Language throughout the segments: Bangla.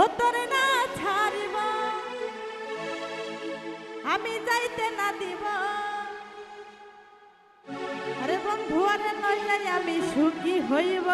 ও তোর না ছাড়ব। আমি যাইতে না দিব। আরে বন্ধু, আরে নইলে আমি সুখী হইব।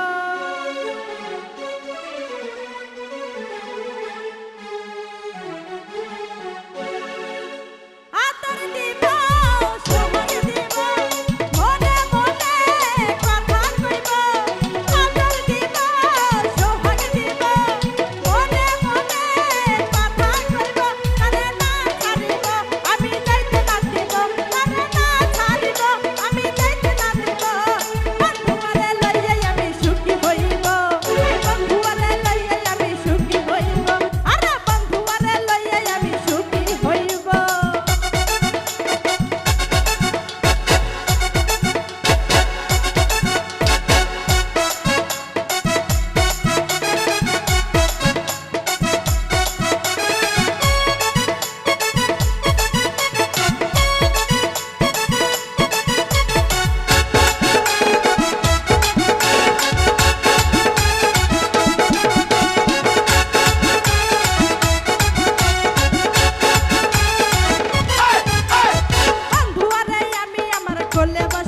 করলে বাস